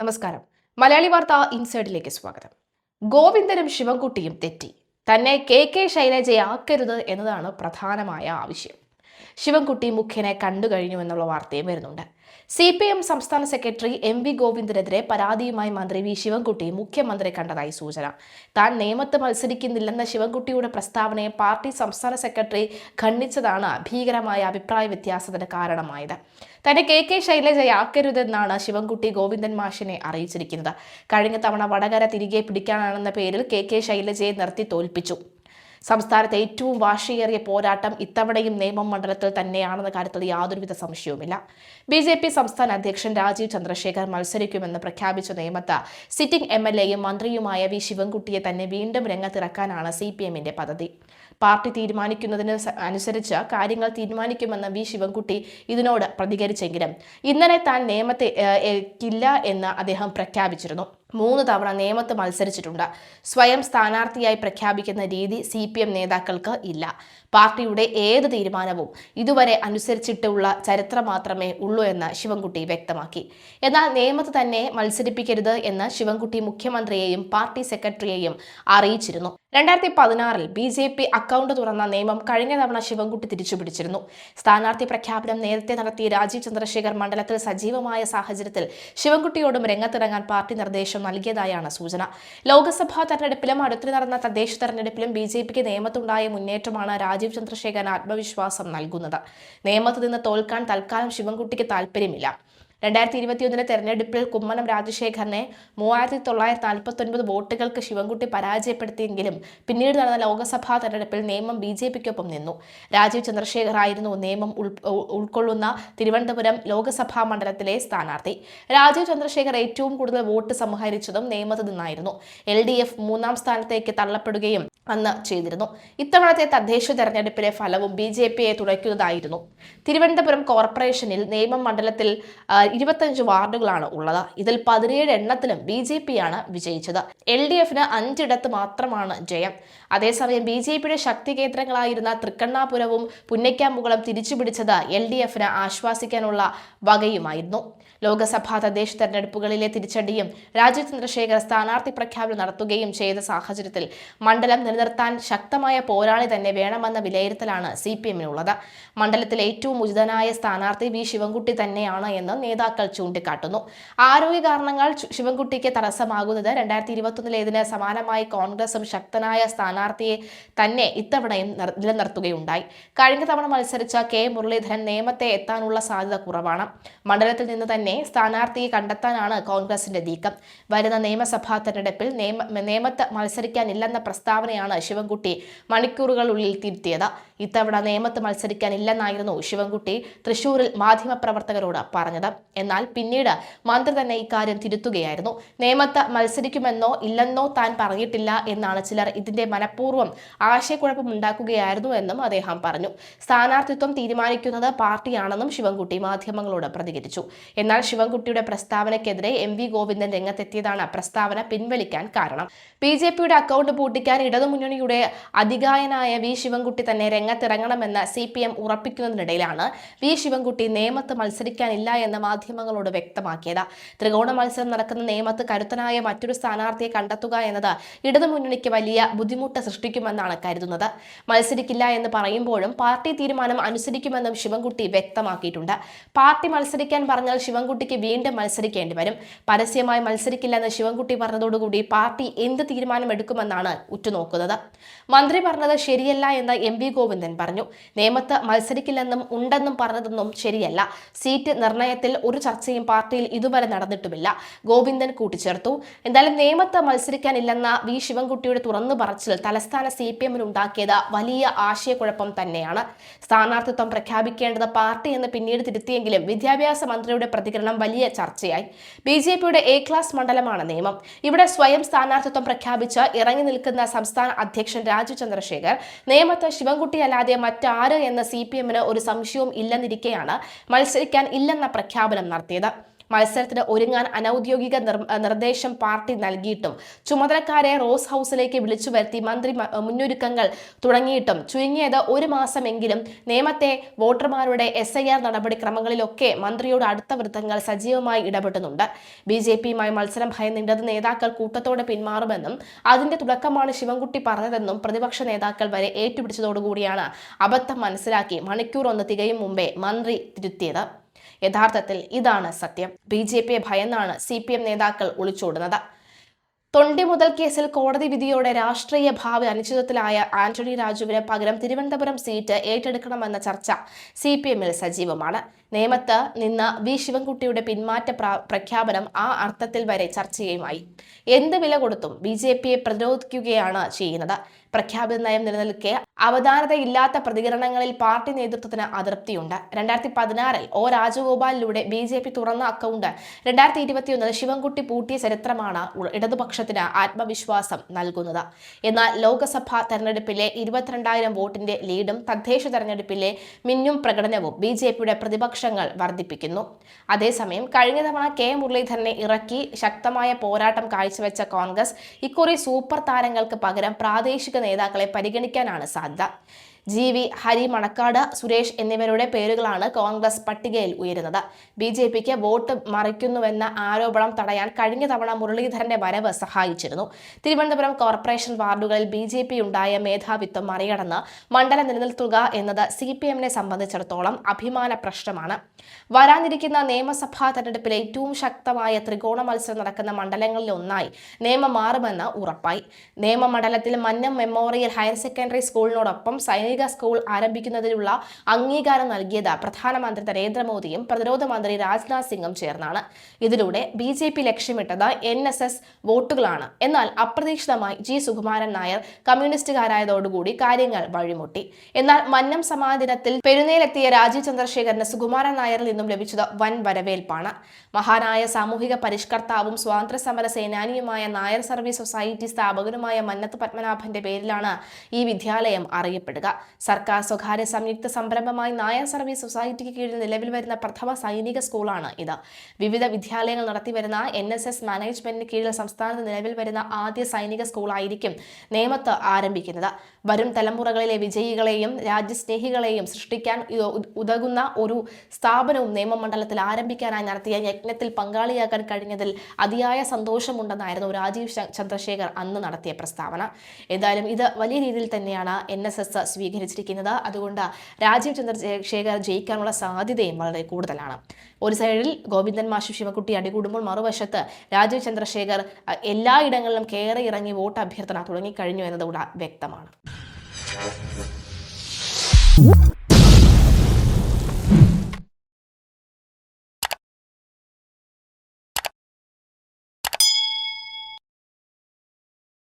നമസ്കാരം. മലയാളി വാർത്ത ഇൻസൈഡിലേക്ക് സ്വാഗതം. ഗോവിന്ദനും ശിവൻകുട്ടിയും തെറ്റി. തന്നെ കെ കെ ശൈലജയാക്കരുത് എന്നതാണ് പ്രധാനമായ ആവശ്യം. ശിവൻകുട്ടി മുഖ്യനെ കണ്ടു കഴിഞ്ഞു എന്നുള്ള വാർത്തയും വരുന്നുണ്ട്. സി പി എം സംസ്ഥാന സെക്രട്ടറി എം വി ഗോവിന്ദനെതിരെ പരാതിയുമായി മന്ത്രി വി ശിവൻകുട്ടി മുഖ്യമന്ത്രി കണ്ടതായി സൂചന. താൻ നിയമത്ത് മത്സരിക്കുന്നില്ലെന്ന ശിവൻകുട്ടിയുടെ പ്രസ്താവനയെ പാർട്ടി സംസ്ഥാന സെക്രട്ടറി ഖണ്ഡിച്ചതാണ് ഭീകരമായ അഭിപ്രായ വ്യത്യാസത്തിന് കാരണമായത്. തന്നെ കെ കെ ശൈലജയാക്കരുതെന്നാണ് ശിവൻകുട്ടി ഗോവിന്ദൻ മാഷിനെ അറിയിച്ചിരിക്കുന്നത്. കഴിഞ്ഞ തവണ വടകര തിരികെ പിടിക്കാനാണെന്ന പേരിൽ കെ കെ ശൈലജയെ നിർത്തി തോൽപ്പിച്ചു. സംസ്ഥാനത്തെ ഏറ്റവും വാശിയേറിയ പോരാട്ടം ഇത്തവണയും നേമം മണ്ഡലത്തിൽ തന്നെയാണെന്ന കാര്യത്തിൽ യാതൊരുവിധ സംശയവുമില്ല. ബി ജെ പി സംസ്ഥാന അധ്യക്ഷൻ രാജീവ് ചന്ദ്രശേഖർ മത്സരിക്കുമെന്ന് പ്രഖ്യാപിച്ച നിയമത്ത് സിറ്റിംഗ് എം എൽ എയും മന്ത്രിയുമായ വി ശിവൻകുട്ടിയെ തന്നെ വീണ്ടും രംഗത്തിറക്കാനാണ് സി പി എമ്മിന്റെ പദ്ധതി. പാർട്ടി തീരുമാനിക്കുന്നതിന് അനുസരിച്ച് കാര്യങ്ങൾ തീരുമാനിക്കുമെന്ന് വി ശിവൻകുട്ടി ഇതിനോട് പ്രതികരിച്ചെങ്കിലും ഇന്നലെ താൻ നിയമത്തെ ഇല്ല എന്ന് അദ്ദേഹം പ്രഖ്യാപിച്ചിരുന്നു. മൂന്ന് തവണ നിയമത്ത് മത്സരിച്ചിട്ടുണ്ട്. സ്വയം സ്ഥാനാർത്ഥിയായി പ്രഖ്യാപിക്കുന്ന രീതി സി പി എം നേതാക്കൾക്ക് ഇല്ല. പാർട്ടിയുടെ ഏത് തീരുമാനവും ഇതുവരെ അനുസരിച്ചിട്ടുള്ള ചരിത്രം മാത്രമേ ഉള്ളൂ എന്ന് ശിവൻകുട്ടി വ്യക്തമാക്കി. എന്നാൽ നിയമത്ത് തന്നെ മത്സരിപ്പിക്കരുത് എന്ന് ശിവൻകുട്ടി മുഖ്യമന്ത്രിയെയും പാർട്ടി സെക്രട്ടറിയെയും അറിയിച്ചിരുന്നു. രണ്ടായിരത്തി പതിനാറിൽ ബി ജെ പി അക്കൗണ്ട് തുറന്ന നിയമം കഴിഞ്ഞ തവണ ശിവൻകുട്ടി തിരിച്ചുപിടിച്ചിരുന്നു. സ്ഥാനാർത്ഥി പ്രഖ്യാപനം നേരത്തെ നടത്തിയ രാജീവ് ചന്ദ്രശേഖർ മണ്ഡലത്തിൽ സജീവമായ സാഹചര്യത്തിൽ ശിവൻകുട്ടിയോടും രംഗത്തിറങ്ങാൻ പാർട്ടി നിർദ്ദേശം നൽകിയതായാണ് സൂചന. ലോക്സഭാ തെരഞ്ഞെടുപ്പിലും അടുത്തിടെ നടന്ന തദ്ദേശ തെരഞ്ഞെടുപ്പിലും ബി ജെ പിക്ക് നിയമത്തുണ്ടായ മുന്നേറ്റമാണ് രാജീവ് ചന്ദ്രശേഖരൻ ആത്മവിശ്വാസം നൽകുന്നത്. നിയമത്തിൽ നിന്ന് തോൽക്കാൻ തൽക്കാലം ശിവൻകുട്ടിക്ക് താല്പര്യമില്ല രണ്ടായിരത്തി ഇരുപത്തിയൊന്നിലെ തെരഞ്ഞെടുപ്പിൽ കുമ്മനം രാജശേഖരനെ മൂവായിരത്തി തൊള്ളായിരത്തി നാൽപ്പത്തൊൻപത് വോട്ടുകൾക്ക് ശിവൻകുട്ടി പരാജയപ്പെടുത്തിയെങ്കിലും പിന്നീട് നടന്ന ലോക്സഭാ തെരഞ്ഞെടുപ്പിൽ നിയമം ബി ജെ പിക്കൊപ്പം നിന്നു. രാജീവ് ചന്ദ്രശേഖർ ആയിരുന്നു നിയമം ഉൾ ഉൾ- ഉൾക്കൊള്ളുന്ന തിരുവനന്തപുരം ലോക്സഭാ മണ്ഡലത്തിലെ സ്ഥാനാർത്ഥി. രാജീവ് ചന്ദ്രശേഖർ ഏറ്റവും കൂടുതൽ വോട്ട് സമാഹരിച്ചതും നിയമത്തിൽ നിന്നായിരുന്നു. എൽ ഡി എഫ് മൂന്നാം സ്ഥാനത്തേക്ക് തള്ളപ്പെടുകയും അന്ന് ചെയ്തിരുന്നു. ഇത്തവണത്തെ തദ്ദേശ തെരഞ്ഞെടുപ്പിലെ ഫലവും ബി ജെ പിയെ തുണയ്ക്കുന്നതായിരുന്നു. തിരുവനന്തപുരം കോർപ്പറേഷനിൽ നിയമം മണ്ഡലത്തിൽ ഇരുപത്തഞ്ച് വാർഡുകളാണ് ഉള്ളത്. ഇതിൽ പതിനേഴ് എണ്ണത്തിലും ബി ജെ പിയാണ് വിജയിച്ചത്. എൽ ഡി എഫിന് അഞ്ചിടത്ത് മാത്രമാണ് ജയം. അതേസമയം ബി ജെ പിയുടെ ശക്തി കേന്ദ്രങ്ങളായിരുന്ന തൃക്കണ്ണാപുരവും പുന്നയ്ക്കാമ്പുകളും തിരിച്ചുപിടിച്ചത് എൽ ഡി എഫിന് ആശ്വാസിക്കാനുള്ള വകയുമായിരുന്നു. ലോക്സഭാ തദ്ദേശ തെരഞ്ഞെടുപ്പുകളിലെ തിരിച്ചടിയും രാജീവ് ചന്ദ്രശേഖർ സ്ഥാനാർത്ഥി പ്രഖ്യാപനം നടത്തുകയും ചെയ്ത സാഹചര്യത്തിൽ മണ്ഡലം നിലനിർത്താൻ ശക്തമായ പോരാളി തന്നെ വേണമെന്ന വിലയിരുത്തലാണ് സി പി എമ്മിനുള്ളത്. മണ്ഡലത്തിലെ ഏറ്റവും ഉചിതനായ സ്ഥാനാർത്ഥി വി ശിവൻകുട്ടി തന്നെയാണ് എന്ന് നേതാക്കൾ ചൂണ്ടിക്കാട്ടുന്നു. ആരോഗ്യ കാരണങ്ങൾ ശിവൻകുട്ടിക്ക് തടസ്സമാകുന്നത് രണ്ടായിരത്തി ഇരുപത്തൊന്നിലേതിന് സമാനമായി കോൺഗ്രസും ശക്തനായ സ്ഥാനാർത്ഥിയെ തന്നെ ഇത്തവണയും നിർ- നിലനിർത്തുകയുണ്ടായി. കഴിഞ്ഞ തവണ മത്സരിച്ച കെ മുരളീധരൻ നിയമത്തെ എത്താനുള്ള സാധ്യത കുറവാണ്. മണ്ഡലത്തിൽ നിന്ന് തന്നെ സ്ഥാനാർത്ഥിയെ കണ്ടെത്താനാണ് കോൺഗ്രസിന്റെ നീക്കം. വരുന്ന നിയമസഭാ തെരഞ്ഞെടുപ്പിൽ നിയമ നിയമത്ത് മത്സരിക്കാനില്ലെന്ന പ്രസ്താവനയാണ് ശിവൻകുട്ടി മണിക്കൂറുകളുള്ളിൽ തിരുത്തിയത്. ഇത്തവണ നിയമത്ത് മത്സരിക്കാനില്ലെന്നായിരുന്നു ശിവൻകുട്ടി തൃശൂരിൽ മാധ്യമപ്രവർത്തകരോട് പറഞ്ഞത്. എന്നാൽ പിന്നീട് മന്ത്രി തന്നെ ഇക്കാര്യം തിരുത്തുകയായിരുന്നു. നിയമത്ത് മത്സരിക്കുമെന്നോ ഇല്ലെന്നോ താൻ പറഞ്ഞിട്ടില്ല എന്നാണ് ചിലർ ഇതിന്റെ മനഃപൂർവം ആശയക്കുഴപ്പമുണ്ടാക്കുകയായിരുന്നു എന്നും അദ്ദേഹം പറഞ്ഞു. സ്ഥാനാർത്ഥിത്വം തീരുമാനിക്കുന്നത് പാർട്ടിയാണെന്നും ശിവൻകുട്ടി മാധ്യമങ്ങളോട് പ്രതികരിച്ചു. എന്നാൽ ശിവൻകുട്ടിയുടെ പ്രസ്താവനയ്ക്കെതിരെ എം വി ഗോവിന്ദൻ രംഗത്തെത്തിയതാണ് പ്രസ്താവന പിൻവലിക്കാൻ കാരണം. ബി ജെ പിയുടെ അക്കൗണ്ട് പൂട്ടിക്കാൻ ഇടതുമുന്നണിയുടെ അധികായനായ വി ശിവൻകുട്ടി തന്നെ രംഗത്തിറങ്ങണമെന്ന് സി പി എം ഉറപ്പിക്കുന്നതിനിടയിലാണ് വി ശിവൻകുട്ടി നേമത്ത് മത്സരിക്കാനില്ല എന്ന് മാധ്യമങ്ങളോട് വ്യക്തമാക്കിയത്. ത്രികോണ മത്സരം നടക്കുന്ന നേമത്ത് കരുത്തനായ മറ്റൊരു സ്ഥാനാർത്ഥിയെ കണ്ടെത്തുക എന്നത് ഇടതുമുന്നണിക്ക് വലിയ ബുദ്ധിമുട്ട് സൃഷ്ടിക്കുമെന്നാണ് കരുതുന്നത്. മത്സരിക്കില്ല എന്ന് പറയുമ്പോഴും പാർട്ടി തീരുമാനം അനുസരിക്കുമെന്നും ശിവൻകുട്ടി വ്യക്തമാക്കിയിട്ടുണ്ട്. പാർട്ടി മത്സരിക്കാൻ പറഞ്ഞാൽ ശിവൻകുട്ടിക്ക് വീണ്ടും മത്സരിക്കേണ്ടി വരും. പരസ്യമായി മത്സരിക്കില്ലെന്ന് ശിവൻകുട്ടി പറഞ്ഞതോടുകൂടി പാർട്ടി എന്ത് തീരുമാനമെടുക്കുമെന്നാണ് ഉറ്റുനോക്കുന്നത്. മന്ത്രി പറഞ്ഞത് ശരിയല്ല എന്ന് എം വി ഗോവിന്ദൻ പറഞ്ഞു. നിയമത്ത് മത്സരിക്കില്ലെന്നും ഉണ്ടെന്നും പറഞ്ഞതൊന്നും ശരിയല്ല. സീറ്റ് നിർണയത്തിൽ ഒരു ചർച്ചയും പാർട്ടിയിൽ ഇതുവരെ നടന്നിട്ടുമില്ല. ഗോവിന്ദൻ കൂട്ടിച്ചേർത്തു. എന്തായാലും നിയമത്ത് മത്സരിക്കാനില്ലെന്ന വി ശിവൻകുട്ടിയുടെ തുറന്നു പറച്ചിൽ തലസ്ഥാന സി പി എമ്മിൽ ഉണ്ടാക്കിയത് വലിയ ആശയക്കുഴപ്പം തന്നെയാണ്. സ്ഥാനാർത്ഥിത്വം പ്രഖ്യാപിക്കേണ്ടത് പാർട്ടി എന്ന് പിന്നീട് തിരുത്തിയെങ്കിലും വിദ്യാഭ്യാസ മന്ത്രിയുടെ പ്രതികരണം വലിയ ചർച്ചയായി. ബി ജെ പിയുടെ എ ക്ലാസ് മണ്ഡലമാണ് നിയമം. ഇവിടെ സ്വയം സ്ഥാനാർത്ഥിത്വം പ്രഖ്യാപിച്ച് ഇറങ്ങി നിൽക്കുന്ന സംസ്ഥാന അധ്യക്ഷൻ രാജു ചന്ദ്രശേഖർ നിയമത്ത് ശിവൻകുട്ടി അല്ലാതെ മറ്റാര് എന്ന സി പി എമ്മിന് ഒരു സംശയവും ഇല്ലെന്നിരിക്കെയാണ് മത്സരിക്കാൻ ഇല്ലെന്ന പ്രഖ്യാപനം നടത്തിയത്. മത്സരത്തിന് ഒരുങ്ങാൻ അനൌദ്യോഗിക നിർദ്ദേശം പാർട്ടി നൽകിയിട്ടും. ചുമതലക്കാരെ റോസ് ഹൗസിലേക്ക് വിളിച്ചു വരുത്തി മന്ത്രി മുന്നൊരുക്കങ്ങൾ തുടങ്ങിയിട്ടും. ചുരുങ്ങിയത് ഒരു മാസമെങ്കിലും നിയമത്തെ വോട്ടർമാരുടെ എസ് ഐ ആർ നടപടിക്രമങ്ങളിലൊക്കെ മന്ത്രിയോട് അടുത്ത വൃത്തങ്ങൾ സജീവമായി ഇടപെടുന്നുണ്ട് ബി ജെ പിയുമായി മത്സരം ഭയന്നിടത് നേതാക്കൾ കൂട്ടത്തോടെ പിന്മാറുമെന്നും അതിന്റെ തുടക്കമാണ് ശിവൻകുട്ടി പറഞ്ഞതെന്നും പ്രതിപക്ഷ നേതാക്കൾ വരെ ഏറ്റുപിടിച്ചതോടുകൂടിയാണ് അബദ്ധം മനസ്സിലാക്കി മണിക്കൂർ ഒന്ന് തികയും മുമ്പേ മന്ത്രി തിരുത്തിയത്. യഥാർത്ഥത്തിൽ ഇതാണ് സത്യം. ബി ജെ പിയെ ഭയന്നാണ് സി പി എം നേതാക്കൾ ഒളിച്ചോടുന്നത്. തൊണ്ടി മുതൽ കേസിൽ കോടതി വിധിയോടെ രാഷ്ട്രീയ ഭാവി അനിശ്ചിതത്തിലായ ആന്റണി രാജുവിന് പകരം തിരുവനന്തപുരം സീറ്റ് ഏറ്റെടുക്കണമെന്ന ചർച്ച സി പി സജീവമാണ്. നേമത്ത് നിന്ന് വി ശിവൻകുട്ടിയുടെ പിന്മാറ്റ പ്രഖ്യാപനം ആ അർത്ഥത്തിൽ വരെ ചർച്ചയുമായി എന്ത് വില കൊടുത്തും ബി ജെ പിയെ പ്രതിരോധിക്കുകയാണ് ചെയ്യുന്നത്. പ്രഖ്യാപിത നയം നിലനിൽക്കെ അവധാനതയില്ലാത്ത പ്രതികരണങ്ങളിൽ പാർട്ടി നേതൃത്വത്തിന് അതൃപ്തിയുണ്ട്. രണ്ടായിരത്തി പതിനാറിൽ ഒ രാജഗോപാലിലൂടെ ബി ജെ പി തുറന്ന അക്കൗണ്ട് രണ്ടായിരത്തി ഇരുപത്തിയൊന്നിൽ ശിവൻകുട്ടി പൂട്ടിയ ചരിത്രമാണ് ഇടതുപക്ഷത്തിന് ആത്മവിശ്വാസം നൽകുന്നത്. എന്നാൽ ലോക്സഭാ തെരഞ്ഞെടുപ്പിലെ ഇരുപത്തിരണ്ടായിരം വോട്ടിന്റെ ലീഡും തദ്ദേശ തെരഞ്ഞെടുപ്പിലെ മിന്നും പ്രകടനവും ബി ജെ പിയുടെ പ്രതിപക്ഷങ്ങൾ വർദ്ധിപ്പിക്കുന്നു. അതേസമയം കഴിഞ്ഞ തവണ കെ. മുരളീധരനെ ഇറക്കി ശക്തമായ പോരാട്ടം കാഴ്ചവെച്ച കോൺഗ്രസ് ഇക്കുറി സൂപ്പർ താരങ്ങൾക്ക് പകരം പ്രാദേശിക നേതാക്കളെ പരിഗണിക്കാനാണ് സാധ്യത. ജി വി ഹരി മണക്കാട് സുരേഷ് എന്നിവരുടെ പേരുകളാണ് കോൺഗ്രസ് പട്ടികയിൽ ഉയരുന്നത്. ബി ജെ പിക്ക് വോട്ട് മറിക്കുന്നുവെന്ന ആരോപണം തടയാൻ കഴിഞ്ഞ തവണ മുരളീധരന്റെ വരവ് സഹായിച്ചിരുന്നു. തിരുവനന്തപുരം കോർപ്പറേഷൻ വാർഡുകളിൽ ബി ജെ പി ഉണ്ടായ മേധാവിത്വം മറികടന്ന് മണ്ഡലം നിലനിൽത്തുക എന്നത് സി പി എമ്മിനെ സംബന്ധിച്ചിടത്തോളം അഭിമാന പ്രശ്നമാണ്. വരാനിരിക്കുന്ന നിയമസഭാ തെരഞ്ഞെടുപ്പിൽ ഏറ്റവും ശക്തമായ ത്രികോണ മത്സരം നടക്കുന്ന മണ്ഡലങ്ങളിൽ ഒന്നായി നിയമം മാറുമെന്ന് ഉറപ്പായി. നിയമമണ്ഡലത്തിൽ മന്നം മെമ്മോറിയൽ ഹയർ സെക്കൻഡറി സ്കൂളിനോടൊപ്പം സൈനിക സ്കൂൾ ആരംഭിക്കുന്നതിനുള്ള അംഗീകാരം നൽകിയത് പ്രധാനമന്ത്രി നരേന്ദ്രമോദിയും പ്രതിരോധ മന്ത്രി രാജ്നാഥ് സിംഗും ചേർന്നാണ്. ഇതിലൂടെ ബി ജെ പി ലക്ഷ്യമിട്ടത് എൻ എസ് എസ് വോട്ടുകളാണ്. എന്നാൽ അപ്രതീക്ഷിതമായി ജി സുകുമാരൻ നായർ കമ്മ്യൂണിസ്റ്റുകാരായതോടുകൂടി കാര്യങ്ങൾ വഴിമുട്ടി. എന്നാൽ മന്നം സമാധിനത്തിൽ പെരുന്നേലെത്തിയ രാജീവ് ചന്ദ്രശേഖരന് സുകുമാരൻ നായരിൽ നിന്നും ലഭിച്ചത് വൻ വരവേൽപ്പാണ്. മഹാനായ സാമൂഹിക പരിഷ്കർത്താവും സ്വാതന്ത്ര്യ സമര സേനാനിയുമായ നായർ സർവീസ് സൊസൈറ്റി സ്ഥാപകനുമായ മന്നത്ത് പത്മനാഭന്റെ പേരിലാണ് ഈ വിദ്യാലയം അറിയപ്പെടുക. സർക്കാർ സ്വകാര്യ സംയുക്ത സംരംഭമായി നായർ സർവീസ് സൊസൈറ്റിക്ക് കീഴിൽ നിലവിൽ വരുന്ന പ്രഥമ സൈനിക സ്കൂളാണ് ഇത്. വിവിധ വിദ്യാലയങ്ങൾ നടത്തിവരുന്ന എൻ എസ് എസ് മാനേജ്മെന്റിന് കീഴിൽ സംസ്ഥാനത്ത് നിലവിൽ വരുന്ന ആദ്യ സൈനിക സ്കൂളായിരിക്കും നേമത്ത് ആരംഭിക്കുന്നത്. വരും തലമുറകളിലെ വിജയികളെയും രാജ്യസ്നേഹികളെയും സൃഷ്ടിക്കാൻ ഉതകുന്ന ഒരു സ്ഥാപനവും നിയമമണ്ഡലത്തിൽ ആരംഭിക്കാനായി നടത്തിയ യജ്ഞത്തിൽ പങ്കാളിയാക്കാൻ കഴിഞ്ഞതിൽ അതിയായ സന്തോഷമുണ്ടെന്നായിരുന്നു രാജീവ് ചന്ദ്രശേഖർ അന്ന് നടത്തിയ പ്രസ്താവന. എന്തായാലും ഇത് വലിയ രീതിയിൽ തന്നെയാണ് എൻ എസ് എസ് സ്വീകരിച്ചിരിക്കുന്നത്. അതുകൊണ്ട് രാജീവ് ചന്ദ്രശേഖർ ജയിക്കാനുള്ള സാധ്യതയും വളരെ കൂടുതലാണ്. ഒരു സൈഡിൽ ഗോവിന്ദൻ മാഷു ശിവകുട്ടി അടികൂടുമ്പോൾ മറുവശത്ത് രാജീവ് ചന്ദ്രശേഖർ എല്ലായിടങ്ങളിലും കയറി ഇറങ്ങി വോട്ട് അഭ്യർത്ഥന തുടങ്ങിക്കഴിഞ്ഞു എന്നതുകൂടെ വ്യക്തമാണ്.